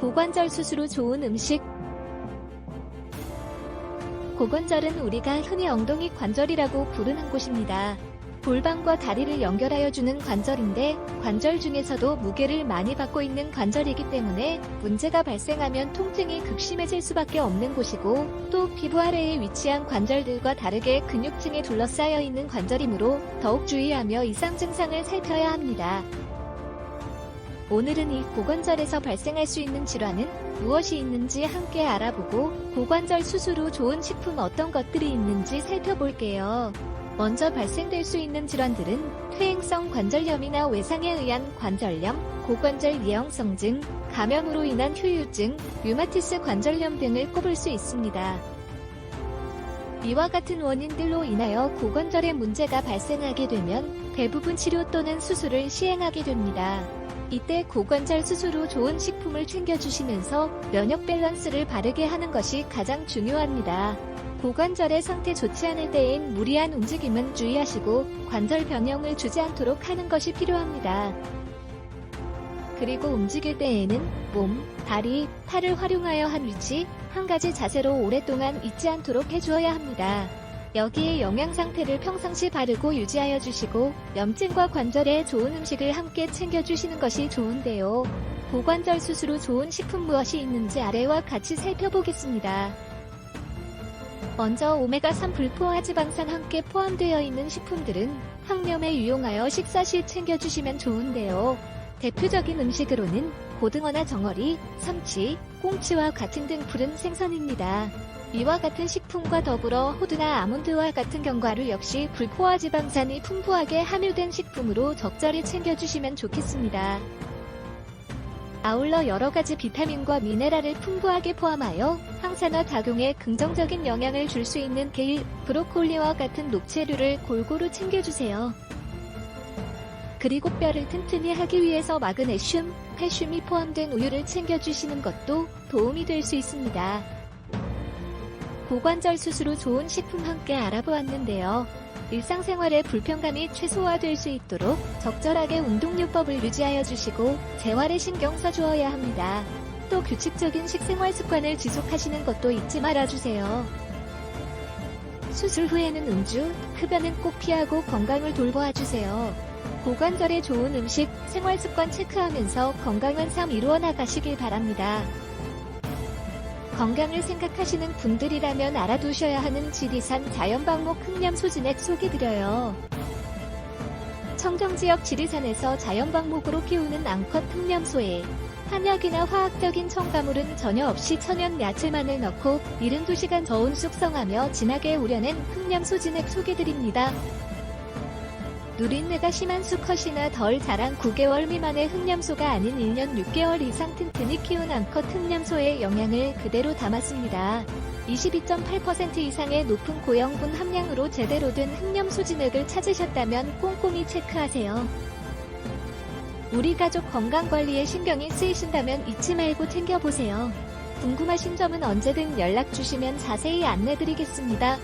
고관절 수술로 좋은 음식 고관절은 우리가 흔히 엉덩이 관절이라고 부르는 곳입니다. 골반과 다리를 연결하여 주는 관절인데 관절 중에서도 무게를 많이 받고 있는 관절이기 때문에 문제가 발생하면 통증이 극심해질 수밖에 없는 곳이고 또 피부 아래에 위치한 관절들과 다르게 근육층에 둘러싸여 있는 관절이므로 더욱 주의하며 이상 증상을 살펴야 합니다. 오늘은 이 고관절에서 발생할 수 있는 질환은 무엇이 있는지 함께 알아보고 고관절 수술 후 좋은 식품 어떤 것들이 있는지 살펴볼게요. 먼저 발생될 수 있는 질환들은 퇴행성 관절염이나 외상에 의한 관절염, 고관절 이형성증, 감염으로 인한 휴유증, 류마티스 관절염 등을 꼽을 수 있습니다. 이와 같은 원인들로 인하여 고관절에 문제가 발생하게 되면 대부분 치료 또는 수술을 시행하게 됩니다. 이때 고관절 수술 후 좋은 식품을 챙겨주시면서 면역 밸런스를 바르게 하는 것이 가장 중요합니다. 고관절의 상태 좋지 않을 때엔 무리한 움직임은 주의하시고 관절 변형을 주지 않도록 하는 것이 필요합니다. 그리고 움직일 때에는 몸, 다리, 팔을 활용하여 한 위치, 한 가지 자세로 오랫동안 있지 않도록 해주어야 합니다. 여기에 영양 상태를 평상시 바르고 유지하여 주시고 염증과 관절에 좋은 음식을 함께 챙겨 주시는 것이 좋은데요. 고관절 수술 후 좋은 식품 무엇이 있는지 아래와 같이 살펴보겠습니다. 먼저 오메가3 불포화 지방산 함께 포함되어 있는 식품들은 항염에 유용하여 식사 시 챙겨 주시면 좋은데요. 대표적인 음식으로는 고등어나 정어리, 삼치, 꽁치와 같은 등 푸른 생선입니다. 이와 같은 식품과 더불어 호두나 아몬드와 같은 견과류 역시 불포화 지방산이 풍부하게 함유된 식품으로 적절히 챙겨주시면 좋겠습니다. 아울러 여러 가지 비타민과 미네랄을 풍부하게 포함하여 항산화 작용에 긍정적인 영향을 줄 수 있는 게일, 브로콜리와 같은 녹채류를 골고루 챙겨주세요. 그리고 뼈를 튼튼히 하기 위해서 마그네슘, 칼슘이 포함된 우유를 챙겨주시는 것도 도움이 될 수 있습니다. 고관절 수술 후 좋은 식품 함께 알아보았는데요. 일상생활의 불편감이 최소화될 수 있도록 적절하게 운동요법을 유지하여 주시고 재활에 신경 써주어야 합니다. 또 규칙적인 식생활 습관을 지속하시는 것도 잊지 말아주세요. 수술 후에는 음주, 흡연은 꼭 피하고 건강을 돌보아 주세요. 고관절에 좋은 음식, 생활 습관 체크하면서 건강한 삶 이루어 나가시길 바랍니다. 건강을 생각하시는 분들이라면 알아두셔야 하는 지리산 자연방목 흑염 소진액 소개드려요. 청정지역 지리산에서 자연방목으로 키우는 암컷 흑염소에 한약이나 화학적인 첨가물은 전혀 없이 천연 야채만을 넣고 72시간 저온 숙성하며 진하게 우려낸 흑염 소진액 소개드립니다. 누린내가 심한 수컷이나 덜 자란 9개월 미만의 흑염소가 아닌 1년 6개월 이상 튼튼히 키운 암컷 흑염소의 영양을 그대로 담았습니다. 22.8% 이상의 높은 고영분 함량으로 제대로 된 흑염소 진액을 찾으셨다면 꼼꼼히 체크하세요. 우리 가족 건강관리에 신경이 쓰이신다면 잊지 말고 챙겨보세요. 궁금하신 점은 언제든 연락 주시면 자세히 안내드리겠습니다.